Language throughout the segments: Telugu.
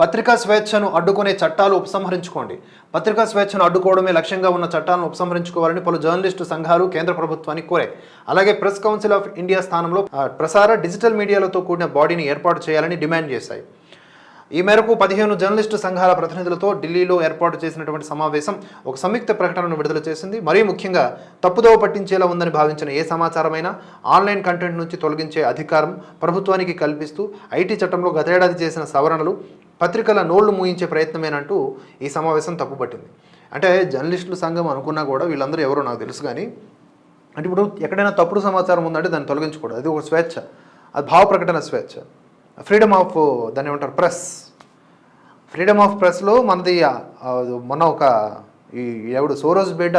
పత్రికా స్వేచ్ఛను అడ్డుకునే చట్టాలు ఉపసంహరించుకోండి. పత్రికా స్వేచ్ఛను అడ్డుకోవడమే లక్ష్యంగా ఉన్న చట్టాలను ఉపసంహరించుకోవాలని పలు జర్నలిస్టు సంఘాలు కేంద్ర ప్రభుత్వానికి కోరాయి. అలాగే ప్రెస్ కౌన్సిల్ ఆఫ్ ఇండియా స్థానంలో ప్రసార డిజిటల్ మీడియాలతో కూడిన బాడీని ఏర్పాటు చేయాలని డిమాండ్ చేశాయి. ఈ మేరకు పదిహేను జర్నలిస్టు సంఘాల ప్రతినిధులతో ఢిల్లీలో ఏర్పాటు చేసినటువంటి సమావేశం ఒక సంయుక్త ప్రకటనను విడుదల చేసింది. మరీ ముఖ్యంగా తప్పుదోవ పట్టించేలా ఉందని భావించిన ఏ సమాచారమైనా ఆన్లైన్ కంటెంట్ నుంచి తొలగించే అధికారం ప్రభుత్వానికి కల్పిస్తూ ఐటీ చట్టంలో గతేడాది చేసిన సవరణలు పత్రికల నోళ్ళు మూయించే ప్రయత్నమేనంటూ ఈ సమావేశం తప్పుపట్టింది. అంటే జర్నలిస్టుల సంఘం అనుకున్నా కూడా వీళ్ళందరూ ఎవరో నాకు తెలుసు కానీ అంటే ఇప్పుడు ఎక్కడైనా తప్పుడు సమాచారం ఉందంటే దాన్ని తొలగించకూడదు. అది ఒక స్వేచ్ఛ. అది భావ ప్రకటన స్వేచ్ఛ. ఫ్రీడమ్ ఆఫ్ uh, దాన్ని ఏమంటారు? ప్రెస్ ఫ్రీడమ్ ఆఫ్ ప్రెస్లో మనది మొన్న ఒక ఈ ఎవడు సోరోజ్ బిడ్డ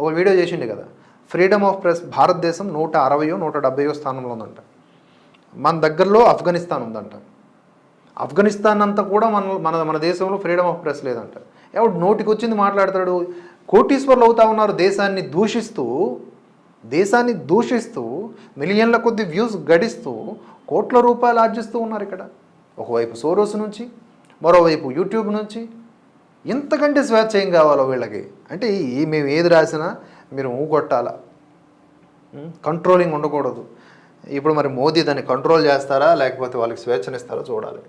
ఒక వీడియో చేసిండే కదా. ఫ్రీడమ్ ఆఫ్ ప్రెస్ భారతదేశం నూట అరవయో నూట డెబ్బయో స్థానంలో ఉందంట. మన దగ్గరలో ఆఫ్ఘనిస్తాన్ ఉందంట. ఆఫ్ఘనిస్తాన్ అంతా కూడా మన మన మన దేశంలో ఫ్రీడమ్ ఆఫ్ ప్రెస్ లేదంట. ఎవడు నోటికి వచ్చింది మాట్లాడతాడు? కోటీశ్వర్లు అవుతా ఉన్నారు దేశాన్ని దూషిస్తూ దేశాన్ని దూషిస్తూ మిలియన్ల కొద్ది వ్యూస్ గడిస్తూ కోట్ల రూపాయలు ఆర్జిస్తూ ఉన్నారు ఇక్కడ. ఒకవైపు సోరోస్ నుంచి మరోవైపు యూట్యూబ్ నుంచి. ఇంతకంటే స్వేచ్ఛ ఏం కావాలో వీళ్ళకి? అంటే ఈ మేము ఏది రాసినా మీరు ఊగొట్టాలా కంట్రోలింగ్ ఉండకూడదు. ఇప్పుడు మరి మోదీ దాన్ని కంట్రోల్ చేస్తారా? లేకపోతే వాళ్ళకి స్వేచ్ఛనిస్తారా? చూడాలి.